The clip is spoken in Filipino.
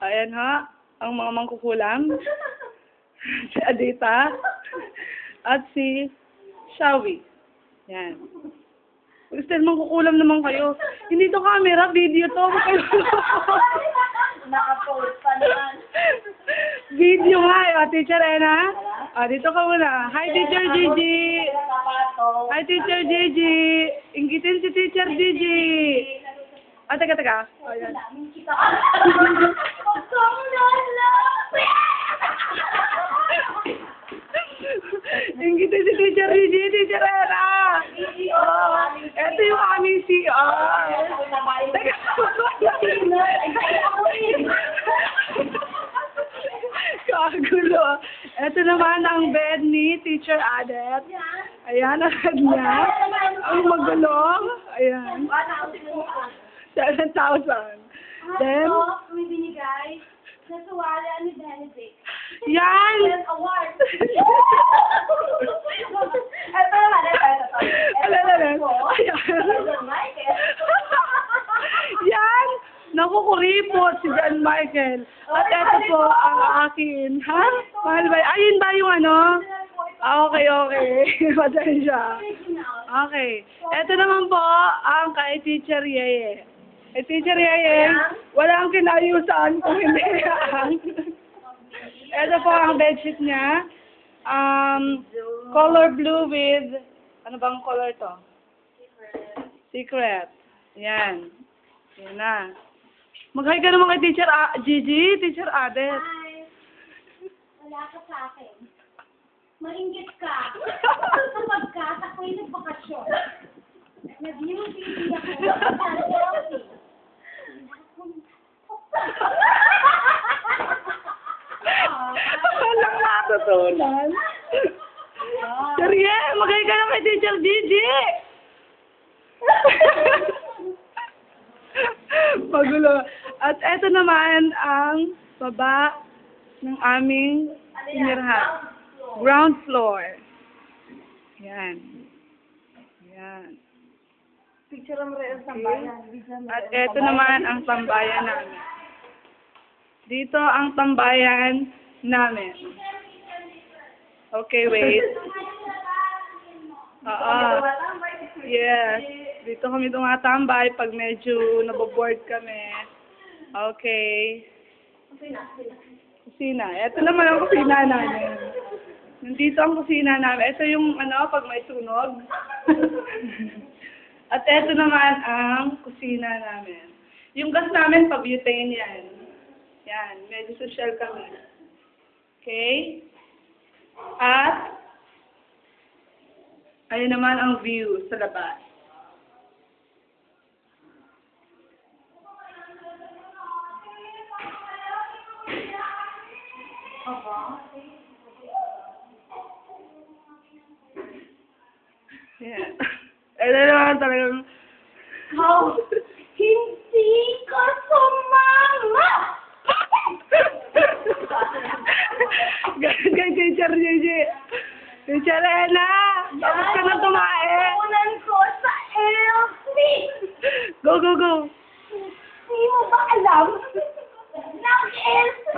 Ayan ha, ang mga mangkukulam. si Adita. At si Shawi. Yan. Gusto mangkukulam naman kayo. Hindi to camera, video to. Kayo- Naka-post pa naman. video nga eh. O, Teacher Ena. O, dito ka muna. Hi, Teacher Gigi. Hi, Teacher Gigi. Inggitin si Teacher Gigi. Ah, teka, teka. O, yan. Daming kita. Si Teacher Gigi, Teacher Ena. Oh, ito yung aming CR. Teka. Kagulo. Ito naman ang bed ni Teacher Adet. Ayan ang bed niya. Ang magulong. Ayan. 7,000. Then, may binigay na tuwala ni Benedict. yan! Yan, award. Ito naman, ito, ito. Ala, ala. Yan! Nakukuripot si John Michael. At ito po ang akin. Ha? Mahal ba? Ayun ba yung ano? Ah, okay, okay. Pasensya. Okay. Ito naman po ang kay Teacher Yeye. Eh, Teacher Yeye, walang kinayusan kung hindi ang... Ito po ang bedsheet niya. Um, color blue with... Ano bang color to? Secret. Yan. Yan na. Mag-hi ka naman kay Teacher A- Gigi, Teacher Adet. Hi. Wala ka sa akin. Maingit ka. Sapagkat ako'y nagbakasyon. Nag-beauty ako. Nag-selfie. Walang natutunan. Serye, mag-hi ka naman kay Teacher Gigi. Magulo. At eto naman ang baba ng aming tinirahan. Ground floor. Yan. Yan. Picture mo rin sa bayan. At eto naman ang tambayan namin. Dito ang tambayan namin. Okay, wait. Oo. Yes. Dito kami tumatambay pag medyo naboboard kami. Okay. Kusina. Ito naman ang kusina namin. Nandito ang kusina namin. Ito yung ano, pag may tunog. At ito naman ang kusina namin. Yung gas namin, pa-butane yan. Yan. Medyo social kami. Okay? At, ayun naman ang view sa labas. Yeah. Ito naman talagang... Oh, hindi ka sumama! Ganun kay Teacher Gigi. Teacher Ena, tapos ka na tumae. Unan ko sa LC! Go, go, go. Hindi mo ba alam? Ng LC!